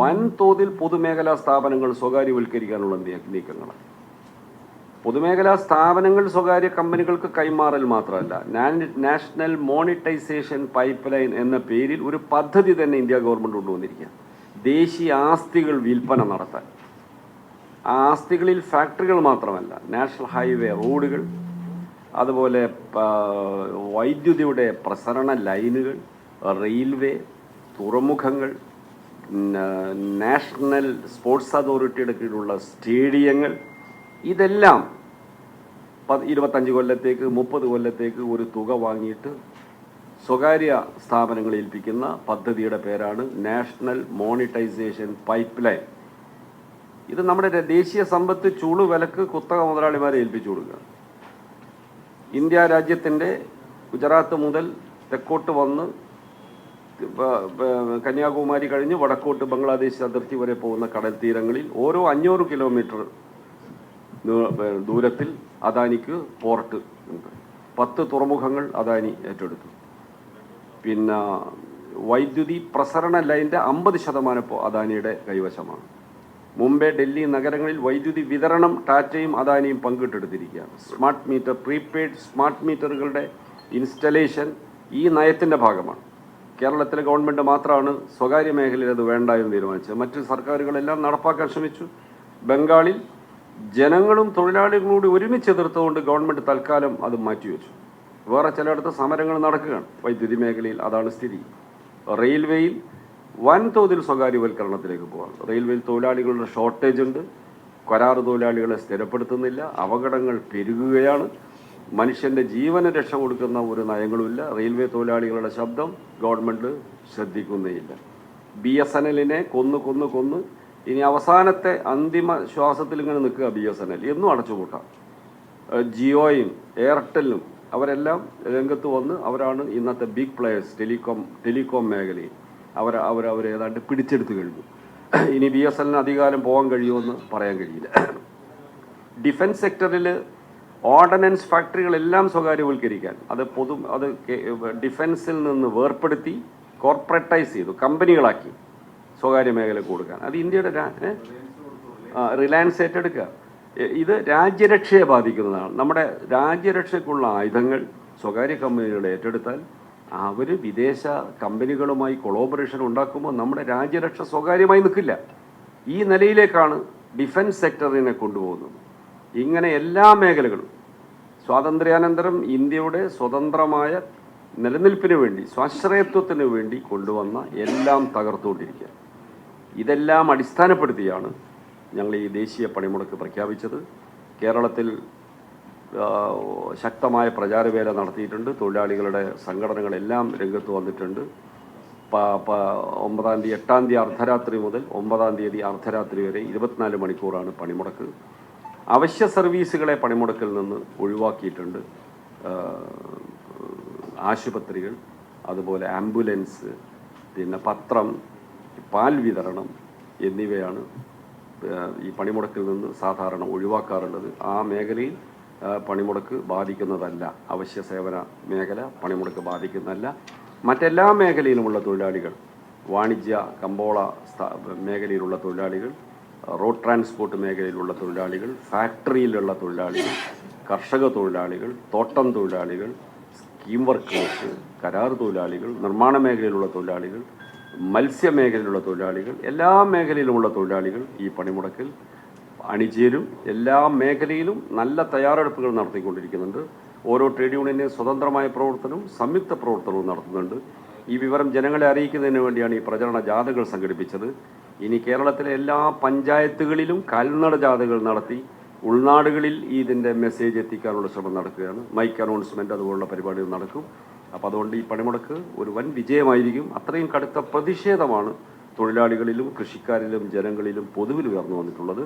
വൻതോതിൽ പൊതുമേഖലാ സ്ഥാപനങ്ങൾ സ്വകാര്യവൽക്കരിക്കാനുള്ള നീക്കങ്ങൾ പൊതുമേഖലാ സ്ഥാപനങ്ങൾ സ്വകാര്യ കമ്പനികൾക്ക് കൈമാറൽ മാത്രമല്ല നാഷണൽ മോണിറ്റൈസേഷൻ പൈപ്പ് ലൈൻ എന്ന പേരിൽ ഒരു പദ്ധതി തന്നെ ഇന്ത്യ ഗവൺമെന്റ് കൊണ്ടുവന്നിരിക്കുക ദേശീയ ആസ്തികൾ വിൽപ്പന നടത്താൻ. ആ ആസ്തികളിൽ ഫാക്ടറികൾ മാത്രമല്ല നാഷണൽ ഹൈവേ റോഡുകൾ അതുപോലെ വൈദ്യുതിയുടെ പ്രസരണ ലൈനുകൾ റെയിൽവേ തുറമുഖങ്ങൾ നാഷണൽ സ്പോർട്സ് അതോറിറ്റിയുടെ കീഴിലുള്ള സ്റ്റേഡിയങ്ങൾ ഇതെല്ലാം ഇരുപത്തഞ്ച് കൊല്ലത്തേക്ക് മുപ്പത് കൊല്ലത്തേക്ക് ഒരു തുക വാങ്ങിയിട്ട് സ്വകാര്യ സ്ഥാപനങ്ങളെ ഏൽപ്പിക്കുന്ന പദ്ധതിയുടെ പേരാണ് നാഷണൽ മോണിറ്റൈസേഷൻ പൈപ്പ് ലൈൻ ഇത് നമ്മുടെ ദേശീയ സമ്പത്ത് ചൂട് വിലക്ക് കുത്തക മുതലാളിമാരെ ഏൽപ്പിച്ചു കൊടുക്കുക. ഇന്ത്യ രാജ്യത്തിന്റെ ഗുജറാത്ത് മുതൽ തെക്കോട്ട് വന്ന് കന്യാകുമാരി കഴിഞ്ഞ് വടക്കോട്ട് ബംഗ്ലാദേശ് അതിർത്തി വരെ പോകുന്ന കടൽ തീരങ്ങളിൽ ഓരോ അഞ്ഞൂറ് കിലോമീറ്റർ ദൂരത്തിൽ അദാനിക്ക് പോർട്ട് ഉണ്ട്. പത്ത് തുറമുഖങ്ങൾ അദാനി ഏറ്റെടുത്തു. പിന്നെ വൈദ്യുതി പ്രസരണ ലൈന്റെ അമ്പത് ശതമാനം ഇപ്പോൾ അദാനിയുടെ കൈവശമാണ്. മുംബൈ ഡൽഹി നഗരങ്ങളിൽ വൈദ്യുതി വിതരണം ടാറ്റയും അദാനിയും പങ്കിട്ടെടുത്തിരിക്കുകയാണ്. സ്മാർട്ട് മീറ്റർ പ്രീപെയ്ഡ് സ്മാർട്ട് മീറ്ററുകളുടെ ഇൻസ്റ്റലേഷൻ ഈ നയത്തിന്റെ ഭാഗമാണ്. കേരളത്തിലെ ഗവൺമെന്റ് മാത്രമാണ് സ്വകാര്യ മേഖലയിൽ അത് വേണ്ട എന്ന് തീരുമാനിച്ചത്. മറ്റ് സർക്കാരുകളെല്ലാം നടപ്പാക്കാൻ ശ്രമിച്ചു. ബംഗാളിൽ ജനങ്ങളും തൊഴിലാളികളും കൂടി ഒരുമിച്ച് എതിർത്തുകൊണ്ട് ഗവൺമെന്റ് തൽക്കാലം അത് മാറ്റിവെച്ചു. വേറെ ചിലയിടത്ത് സമരങ്ങൾ നടക്കുകയാണ്. വൈദ്യുതി മേഖലയിൽ അതാണ് സ്ഥിതി. റെയിൽവേയിൽ വൻതോതിൽ സ്വകാര്യവൽക്കരണത്തിലേക്ക് പോകാം റെയിൽവേയിൽ തൊഴിലാളികളുടെ ഷോർട്ടേജ് ഉണ്ട്. കരാറ് തൊഴിലാളികളെ സ്ഥിരപ്പെടുത്തുന്നില്ല. അപകടങ്ങൾ പെരുകുകയാണ്. മനുഷ്യന്റെ ജീവന് രക്ഷ കൊടുക്കുന്ന ഒരു നയങ്ങളുമില്ല. റെയിൽവേ തൊഴിലാളികളുടെ ശബ്ദം ഗവൺമെന്റ് ശ്രദ്ധിക്കുന്നേയില്ല. ബി എസ് എൻ എല്ലിനെ കൊന്ന് കൊന്ന് കൊന്ന് ഇനി അവസാനത്തെ അന്തിമ ശ്വാസത്തിൽ ഇങ്ങനെ നിൽക്കുക ബി എസ് എൻ എൽ. എന്നും അടച്ചുപൂട്ടാം. ജിയോയും എയർടെല്ലും അവരെല്ലാം രംഗത്ത് വന്ന് അവരാണ് ഇന്നത്തെ ബിഗ് പ്ലെയേഴ്സ് ടെലികോം ടെലികോം മേഖലയിൽ. അവർ അവർ അവർ പിടിച്ചെടുത്ത് കഴിഞ്ഞു. ഇനി ബി എസ് എല്ലിന് അധികാരം പോകാൻ കഴിയുമെന്ന് പറയാൻ കഴിയില്ല. ഡിഫൻസ് സെക്ടറിൽ ഓർഡനൻസ് ഫാക്ടറികളെല്ലാം സ്വകാര്യവൽക്കരിക്കാൻ. അത് പൊതു അത് ഡിഫൻസിൽ നിന്ന് വേർപ്പെടുത്തി കോർപ്പറേറ്റൈസ് ചെയ്തു കമ്പനികളാക്കി സ്വകാര്യ മേഖല കൊടുക്കാൻ. അത് ഇന്ത്യയുടെ റിലയൻസ് ഏറ്റെടുക്കുക. ഇത് രാജ്യരക്ഷയെ ബാധിക്കുന്നതാണ്. നമ്മുടെ രാജ്യരക്ഷയ്ക്കുള്ള ആയുധങ്ങൾ സ്വകാര്യ കമ്പനികൾ ഏറ്റെടുത്താൽ അവർ വിദേശ കമ്പനികളുമായി കൊളോബറേഷൻ ഉണ്ടാക്കുമ്പോൾ നമ്മുടെ രാജ്യരക്ഷ സ്വകാര്യമായി നിൽക്കില്ല. ഈ നിലയിലേക്കാണ് ഡിഫൻസ് സെക്ടറിനെ കൊണ്ടുപോകുന്നത്. ഇങ്ങനെ എല്ലാ മേഖലകളും സ്വാതന്ത്ര്യാനന്തരം ഇന്ത്യയുടെ സ്വതന്ത്രമായ നിലനിൽപ്പിന് വേണ്ടി സ്വാശ്രയത്വത്തിന് വേണ്ടി കൊണ്ടുവന്ന എല്ലാം തകർത്തുകൊണ്ടിരിക്കുക ഇതെല്ലാം അടിസ്ഥാനപ്പെടുത്തിയാണ് ഞങ്ങൾ ഈ ദേശീയ പണിമുടക്ക് പ്രഖ്യാപിച്ചത്. കേരളത്തിൽ ശക്തമായ പ്രചാരവേല നടത്തിയിട്ടുണ്ട്. തൊഴിലാളികളുടെ സംഘടനകളെല്ലാം രംഗത്ത് വന്നിട്ടുണ്ട്. ഒമ്പതാം തീയതി എട്ടാം തീയതി അർദ്ധരാത്രി മുതൽ ഒമ്പതാം തീയതി അർദ്ധരാത്രി വരെ ഇരുപത്തിനാല് മണിക്കൂറാണ് പണിമുടക്ക്. അവശ്യ സർവീസുകളെ പണിമുടക്കിൽ നിന്ന് ഒഴിവാക്കിയിട്ടുണ്ട്. ആശുപത്രികൾ അതുപോലെ ആംബുലൻസ് പിന്നെ പത്രം പാൽ വിതരണം എന്നിവയാണ് ഈ പണിമുടക്കിൽ നിന്ന് സാധാരണ ഒഴിവാക്കാറുള്ളത്. ആ മേഖലയിൽ പണിമുടക്ക് ബാധിക്കുന്നതല്ല. അവശ്യ സേവന മേഖല പണിമുടക്ക് ബാധിക്കുന്നതല്ല. മറ്റെല്ലാ മേഖലയിലുമുള്ള തൊഴിലാളികൾ വാണിജ്യ കമ്പോള മേഖലയിലുള്ള തൊഴിലാളികൾ റോഡ് ട്രാൻസ്പോർട്ട് മേഖലയിലുള്ള തൊഴിലാളികൾ ഫാക്ടറിയിലുള്ള തൊഴിലാളികൾ കർഷക തൊഴിലാളികൾ തോട്ടം തൊഴിലാളികൾ സ്കീം വർക്കേഴ്സ് കരാർ തൊഴിലാളികൾ നിർമ്മാണ മേഖലയിലുള്ള തൊഴിലാളികൾ മത്സ്യമേഖലയിലുള്ള തൊഴിലാളികൾ എല്ലാ മേഖലയിലുമുള്ള തൊഴിലാളികൾ ഈ പണിമുടക്കിൽ അണിചേരും. എല്ലാ മേഖലയിലും നല്ല തയ്യാറെടുപ്പുകൾ നടത്തിക്കൊണ്ടിരിക്കുന്നുണ്ട്. ഓരോ ട്രേഡ് യൂണിയനും സ്വതന്ത്രമായ പ്രവർത്തനവും സംയുക്ത പ്രവർത്തനവും നടത്തുന്നുണ്ട്. ഈ വിവരം ജനങ്ങളെ അറിയിക്കുന്നതിന് വേണ്ടിയാണ് ഈ പ്രചരണ ജാഥകൾ സംഘടിപ്പിച്ചത്. ഇനി കേരളത്തിലെ എല്ലാ പഞ്ചായത്തുകളിലും കാൽനട ജാഥകൾ നടത്തി ഉൾനാടുകളിൽ ഇതിന്റെ മെസ്സേജ് എത്തിക്കാനുള്ള ശ്രമം നടക്കുകയാണ്. മൈക്ക് അനൗൺസ്മെന്റ് അതുപോലുള്ള പരിപാടികൾ നടക്കും. അപ്പോൾ അതുകൊണ്ട് ഈ പണിമുടക്ക് ഒരു വൻ വിജയമായിരിക്കും. അത്രയും കടുത്ത പ്രതിഷേധമാണ് തൊഴിലാളികളിലും കൃഷിക്കാരിലും ജനങ്ങളിലും പൊതുവിൽ ഉയർന്നു വന്നിട്ടുള്ളത്.